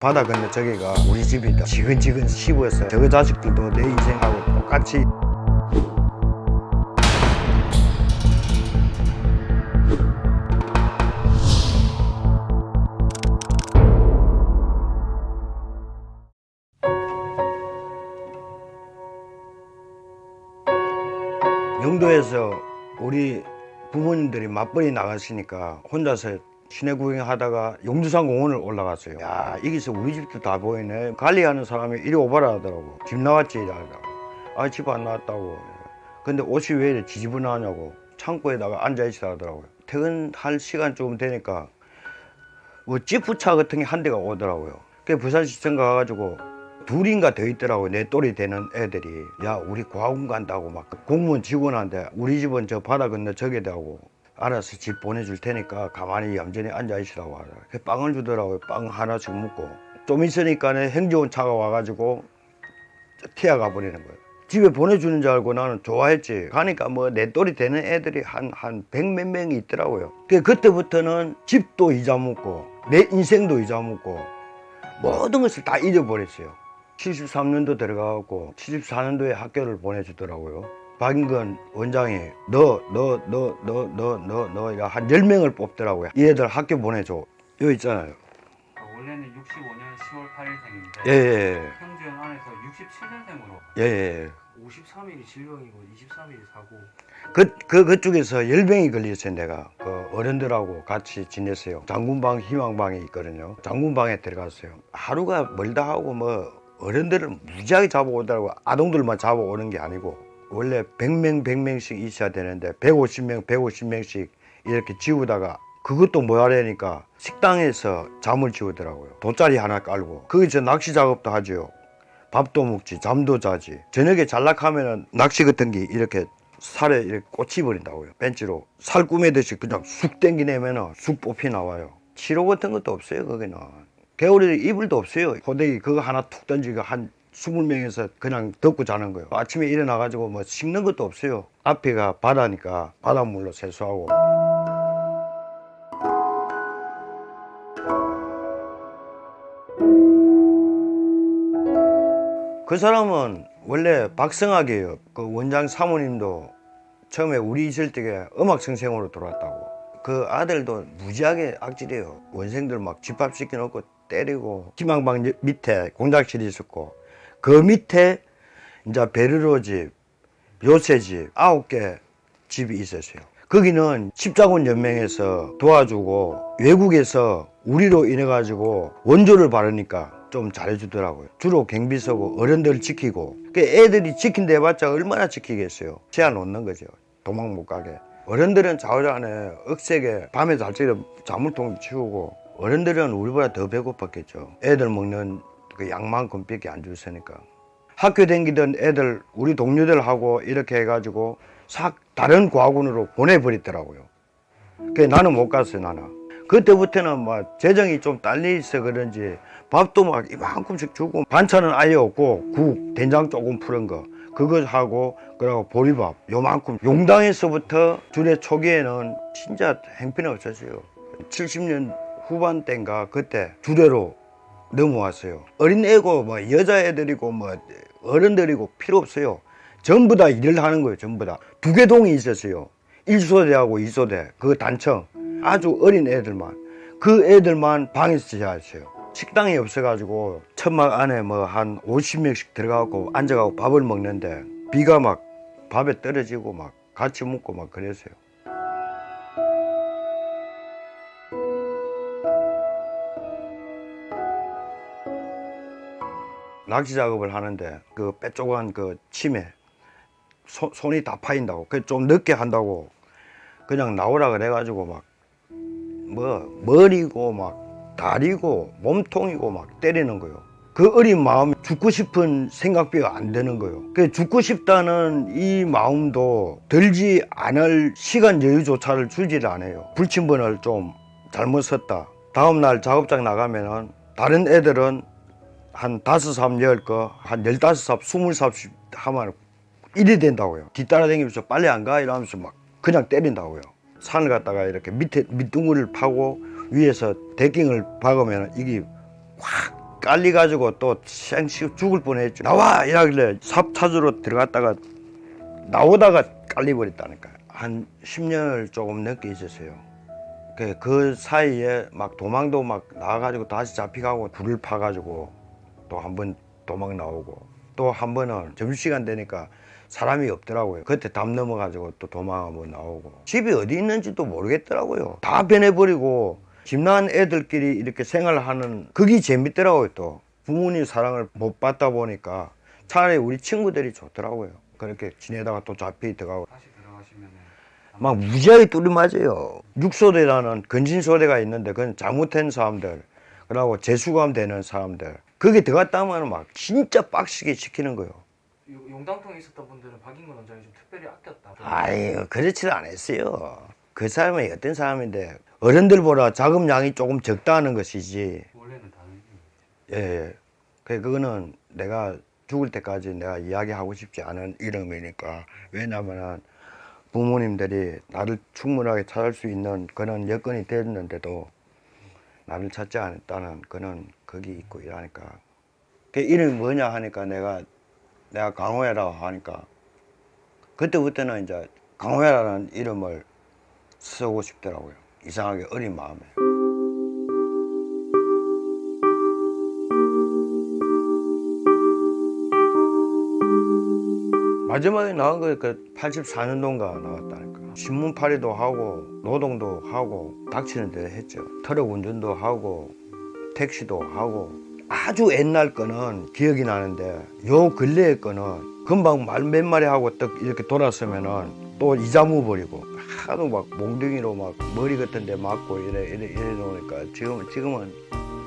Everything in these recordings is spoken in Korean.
바다 건너 저기가 우리 집이다. 지근지근 씹어서 저 자식들도 내 인생하고 똑같이 영도에서 우리 부모님들이 맞벌이 나갔으니까 혼자서 시내 구경하다가 용두산 공원을 올라갔어요. 야, 여기서 우리 집도 다 보이네. 관리하는 사람이 이리 오바라 하더라고. 집 나왔지? 아, 집 안 나왔다고. 근데 옷이 왜 이래 지저분하냐고. 창고에다가 앉아있어 하더라고요. 퇴근할 시간 좀 되니까 뭐 지프차 같은 게 한 대가 오더라고요. 그 부산시청 가가지고 둘인가 더 있더라고요. 내 또래 되는 애들이. 야, 우리 과학원 간다고 막 공무원 직원한테 우리 집은 저 바다 건너 저기다 하고 알아서 집 보내줄 테니까 가만히 얌전히 앉아 있으라고 하더라고요. 그 빵을 주더라고요. 빵 하나씩 먹고. 좀 있으니까 행정원 차가 와가지고 튀어가 버리는 거예요. 집에 보내주는 줄 알고 나는 좋아했지. 가니까 뭐 내 또래 되는 애들이 한, 한 백 몇 명이 있더라고요. 그 그때부터는 집도 잊어먹고, 내 인생도 잊어먹고, 모든 것을 다 잊어버렸어요. 73년도 들어가고 74년도에 학교를 보내주더라고요. 박인근 원장이 너, 너, 너, 너, 너, 너, 너, 이래 한 10명을 뽑더라고요. 이 애들 학교 보내줘. 여기 있잖아요. 어, 원래는 65년 10월 8일생인데 예, 예, 평지원 안에서 67년생으로 예, 예. 53일이 질병이고 23일이 사고 그, 그, 그쪽에서 열병이 걸렸어요, 내가. 그 어른들하고 같이 지냈어요. 장군방, 희망방에 있거든요. 장군방에 들어갔어요. 하루가 멀다 하고 뭐 어른들을 무지하게 잡아오더라고. 아동들만 잡아오는 게 아니고. 원래 100명, 100명씩 있어야 되는데 150명, 150명씩 이렇게 지우다가 그것도 뭐 하려니까 식당에서 잠을 지우더라고요. 돗자리 하나 깔고. 거기서 낚시 작업도 하죠. 밥도 먹지, 잠도 자지. 저녁에 잘락하면은 낚시 같은 게 이렇게 살에 이렇게 꽂히 버린다고요. 벤치로 살 꾸매듯이 그냥 쑥 땡기내면은 쑥 뽑히 나와요. 치료 같은 것도 없어요 거기는. 겨울에 이불도 없어요. 호대기 그거 하나 툭 던지고 한 20명에서 그냥 덮고 자는 거예요. 아침에 일어나가지고 뭐 식는 것도 없어요. 앞에가 바다니까 바닷물로 세수하고. 그 사람은 원래 박성학이에요. 그 원장 사모님도 처음에 우리 있을 때에 음악 선생으로 들어왔다고. 그 아들도 무지하게 악질이에요. 원생들 막 집합 시켜놓고 때리고 희망방 여- 밑에 공작실이 있었고 그 밑에 이제 베르로 집, 요새 집 아홉 개 집이 있었어요. 거기는 십자군 연맹에서 도와주고 외국에서 우리로 인해 가지고 원조를 바르니까 좀 잘해주더라고요. 주로 경비 서고 어른들 지키고 그 애들이 지킨다 해봤자 얼마나 지키겠어요. 제한 놓는 거죠. 도망 못 가게. 어른들은 좌우자안에 억세게 밤에 잘적에 자물통 치우고 어른들은 우리보다 더 배고팠겠죠. 애들 먹는 그 양만큼 밖에 안 주으니까. 학교 다니던 애들 우리 동료들하고 이렇게 해가지고 싹 다른 과학원으로 보내버리더라고요. 그 나는 못 갔어요 나는. 그때부터는 막 재정이 좀 딸려 있어 그런지 밥도 막 이만큼씩 주고 반찬은 아예 없고 국 된장 조금 푸른 거 그거 하고 그리고 보리밥 요만큼 용당에서부터 주례 초기에는 진짜 행편이 없었어요. 70년 후반 때인가 그때 주례로 넘어왔어요. 어린 애고 뭐 여자애들이고 뭐 어른들이고 필요 없어요. 전부 다 일을 하는 거예요. 전부 다. 두 개 동이 있었어요. 1소대하고 2소대. 그 단청. 아주 어린 애들만. 그 애들만 방에서 자였어요. 식당이 없어가지고 천막 안에 뭐 한 50명씩 들어가고 앉아가고 밥을 먹는데 비가 막 밥에 떨어지고 막 같이 먹고 막 그랬어요. 낚시 작업을 하는데 그 빼쪽한 그 침에 손- 손이 다 파인다고 그좀 늦게 한다고 그냥 나오라 그래가지고 막 뭐 머리고 막 다리고 몸통이고 막 때리는 거요. 그 어린 마음 죽고 싶은 생각비가 안 되는 거요. 그 죽고 싶다는 이 마음도 들지 않을 시간 여유조차를 주지를 않아요. 불침번을 좀 잘못 섰다. 다음 날 작업장 나가면은 다른 애들은 한 다섯 삽 열 거, 한 열다섯 삽, 스물 삽씩 하면 일이 된다고요. 뒤따라다니면서 빨리 안 가? 이러면서 막 그냥 때린다고요. 산을 갔다가 이렇게 밑에 밑둥이를 파고 위에서 대킹을 박으면 이게 확 깔리 가지고 또 생시 죽을 뻔했죠. 나와 이러길래 삽 찾으러 들어갔다가 나오다가 깔리 버렸다니까. 한 10년을 조금 넘게 있었어요. 그, 그 사이에 막 도망도 막 나와가지고 다시 잡혀가고 불을 파가지고 또 한 번 도망 나오고 또 한 번은 점심시간 되니까 사람이 없더라고요. 그때 담 넘어가지고 또 도망 한번 나오고 집이 어디 있는지도 모르겠더라고요. 다 변해버리고 집 나간 애들끼리 이렇게 생활하는 그게 재밌더라고요 또 부모님 사랑을 못 받다 보니까 차라리 우리 친구들이 좋더라고요. 그렇게 지내다가 또 잡히 들어가고 막 무지하게 뚫리 맞아요. 육소대라는 근신소대가 있는데 그건 잘못한 사람들, 그러고 재수감 되는 사람들. 거기 들어갔다 하면 막 진짜 빡시게 시키는 거예요. 요- 용당통에 있었던 분들은 박인권 원장이 좀 특별히 아꼈다. 아유, 그렇지는 않았어요. 그 사람이 어떤 사람인데 어른들 보다 자금량이 조금 적다는 것이지. 원래는 다른 이름이죠. 예, 그 그거는 내가 죽을 때까지 내가 이야기하고 싶지 않은 이름이니까 왜냐면은 부모님들이 나를 충분하게 찾을 수 있는 그런 여건이 됐는데도 나를 찾지 않았다는 그런 거기 있고 이러니까. 그 이름이 뭐냐 하니까 내가 내가 강호야라고 하니까. 그때부터는 이제 강호야라는 이름을 쓰고 싶더라고요. 이상하게 어린 마음에. 마지막에 나온 거그 84년도인가 나왔다니까. 신문팔이도 하고 노동도 하고 닥치는 대로 했죠. 트럭 운전도 하고 택시도 하고 아주 옛날 거는 기억이 나는데 요 근래의 거는 금방 말 몇 마리 하고 딱 이렇게 돌았으면은 또 이자무 버리고 하도 막 몽둥이로 막 머리 같은 데 맞고 이래 이래 이래 놓으니까 지금 지금은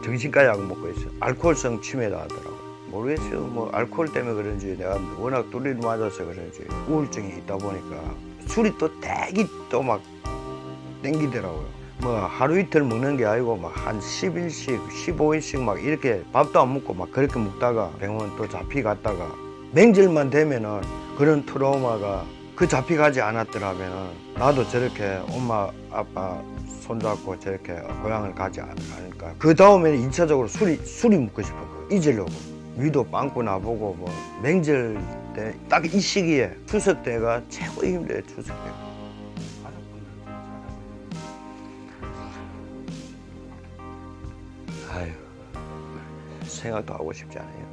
정신과 약 먹고 있어. 알코올성 치매다 하더라고. 모르겠어요. 뭐 알코올 때문에 그런지 내가 워낙 뚜리를 맞아서 그런지 우울증이 있다 보니까 술이 또 되게 또 막 땡기더라고요. 뭐 하루 이틀 먹는 게 아니고 막 한 10일씩, 15일씩 막 이렇게 밥도 안 먹고 막 그렇게 먹다가 병원 또 잡히 갔다가 명절만 되면은 그런 트라우마가 그 잡히 가지 않았더라면은 나도 저렇게 엄마 아빠 손잡고 저렇게 고향을 가지 않을까. 그 다음에는 인차적으로 술이 술이 먹고 싶은 거예요. 잊으려고. 위도 빵꾸 나보고 뭐 명절 때 딱 이 시기에 추석 때가 최고 힘들어요. 추석 때. 아유 생각도 하고 싶지 않아요.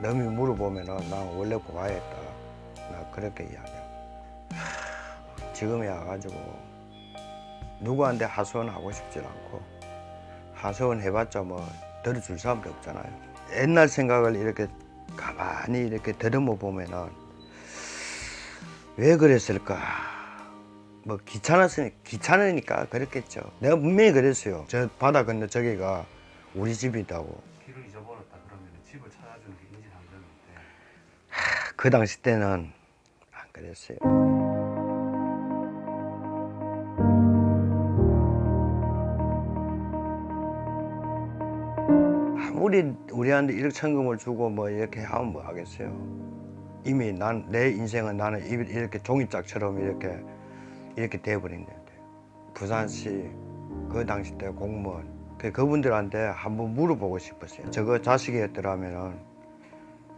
남이 물어보면은 난 원래 고아였다. 나 그렇게 이야기하고. 하, 지금에 와가지고 누구한테 하소연하고 싶지 않고 하소연 해봤자 뭐 들어줄 사람도 없잖아요. 옛날 생각을 이렇게 가만히 이렇게 들여모 보면은 왜 그랬을까? 뭐 귀찮았으니 귀찮으니까 그랬겠죠. 내가 분명히 그랬어요. 저 바다 건너 저기가 우리 집이다고. 길을 잊어버렸다 그러면 집을 찾아주는 게 인지상정인데 그 당시 때는 안 그랬어요. 아무리 우리한테 일억 천금을 주고 뭐 이렇게 하면 뭐 하겠어요. 이미 난 내 인생은 나는 이- 이렇게 종이짝처럼 이렇게 이렇게 돼버린는데 부산시 그 당시 때 공무원 그 그분들한테 한번 물어보고 싶었어요. 저거 자식이었더라면은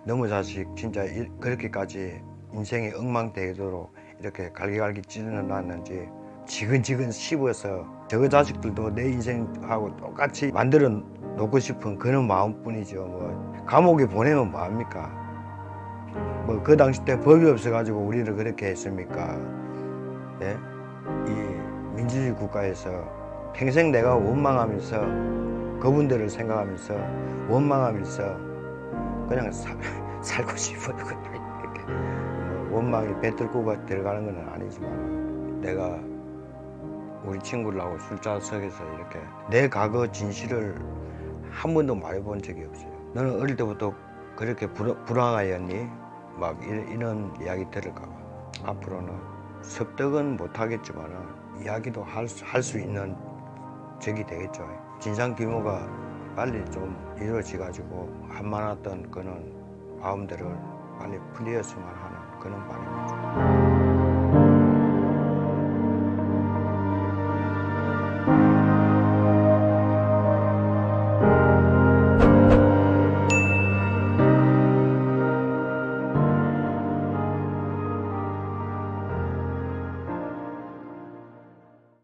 너무 자식 진짜 이- 그렇게까지 인생이 엉망되도록 이렇게 갈기갈기 찢어놨는지 지근지근 씹어서 저 자식들도 내 인생하고 똑같이 만들어 놓고 싶은 그런 마음뿐이죠. 뭐 감옥에 보내면 뭐합니까? 뭐 그 당시 때 법이 없어가지고 우리를 그렇게 했습니까? 예? 이 민주주의 국가에서 평생 내가 원망하면서 그분들을 생각하면서 원망하면서 그냥 사- 살고 싶어요. 그냥 이렇게 뭐 원망이 배틀구가 들어가는 건 아니지만 내가 우리 친구들하고 술자석에서 이렇게 내 과거 진실을 한 번도 말해본 적이 없어요. 너는 어릴 때부터 그렇게 불, 불황하였니? 막 이 런, 이런 이야기 들을까 봐 앞으로는 섭득은 못하겠지만 이야기도 할수 있는 적이 되겠죠. 진상 규모가 빨리 좀 이루어져가지고 한만했던 그런 마음들을 빨리 풀렸으면 하는 그런 바람이죠.